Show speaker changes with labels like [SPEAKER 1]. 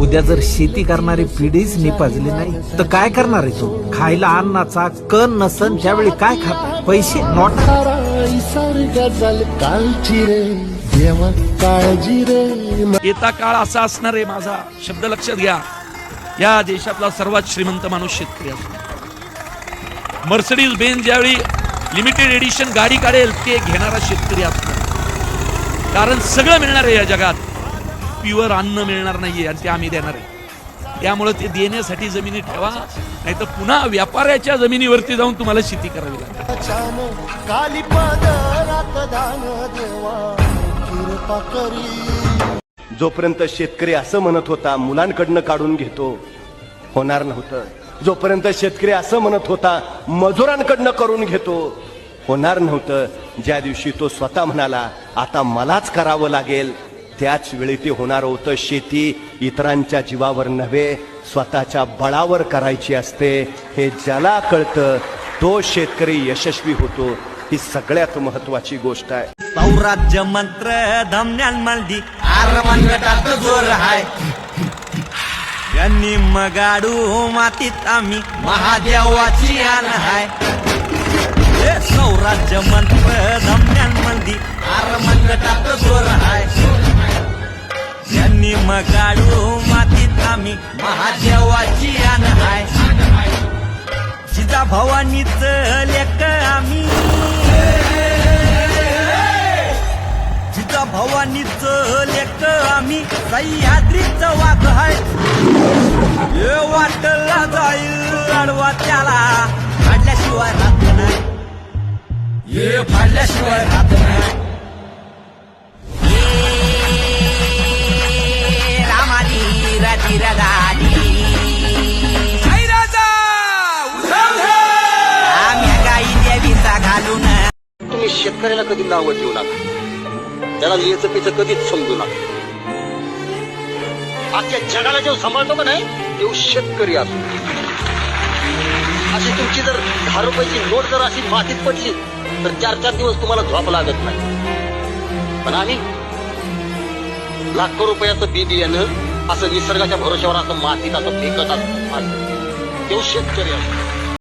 [SPEAKER 1] उद्या जर शेती करणारी पिढीच निपाजली नाही तर काय करणार आहे तू? खायला अन्नाचा कण नसन त्यावेळी काय खात पैसे नोटा.
[SPEAKER 2] काळजी रे
[SPEAKER 3] येता काळ असा असणार आहे माझा. शब्द लक्षात घ्या. या देशातला सर्वात श्रीमंत माणूस शेतकरी असतो. मर्सडीज बेन ज्यावेळी लिमिटेड एडिशन गाडी काढेल ते घेणारा शेतकरी असतो. कारण सगळं मिळणार आहे या जगात. प्युअर अन्न मिळणार नाहीये आणि ते आम्ही देणार आहे. त्यामुळे ते देण्यासाठी जमिनी ठेवा नाही तर पुन्हा व्यापाऱ्याच्या जमिनीवरती जाऊन तुम्हाला शेती करावी लागेल.
[SPEAKER 2] छान काली पदरात दान देवा कृपा करी.
[SPEAKER 4] जोपर्यंत शेतकरी असं म्हणत होता मुलांकडनं काढून घेतो होणार नव्हतं. जोपर्यंत शेतकरी असं म्हणत होता मजुरांकडनं करून घेतो होणार नव्हतं. ज्या दिवशी तो स्वतः म्हणाला आता मलाच करावं लागेल. त्याच वेळी ते होणार होतं शेती. इतरांच्या जीवावर नव्हे स्वतःच्या बळावर करायची असते. हे ज्याला कळतं तो शेतकरी यशस्वी होतो. ही सगळ्यात महत्वाची गोष्ट आहे.
[SPEAKER 5] सौराज्य मंत्र धमन्यान मल्दी आर जोर हाय. यांनी मगाडू मातीत आम्ही. महादेवाची आण हाय. सौराज्य मंत्र धमन्यान मल्दी आर मनगटात जोर हाय. यांनी मातीत आम्ही. महादेवाची आण हाय. जिजा भवानीच लेक आम्ही. जिजा भवानीच लेक आम्ही. सह्याद्रीच वाघ हाय. हे वाटला जाईल अडवा त्याला. फाडल्याशिवाय राहत नाही. हे फाडल्याशिवाय राहत नाही. रामाली राजी रगाली आम्ही गाई देवीचा घालून.
[SPEAKER 6] तुम्ही शेतकऱ्याला कधी नावं ठेवू नका? त्याला लिहायचं पिचं कधीच समजू नका. आजच्या जगाला जेव्हा सांभाळतो का नाही? तेव्हा शेतकरी असतो अशी तुमची जर दहा रुपयाची नोट जर अशी मातीत पडली तर चार चार दिवस तुम्हाला झोप लागत नाही. पण आम्ही लाखो रुपयाचं बी बियाणं असं निसर्गाच्या भरोश्यावर असं मातीत असं फेकत असतो तेव्हा शेतकरी असतो.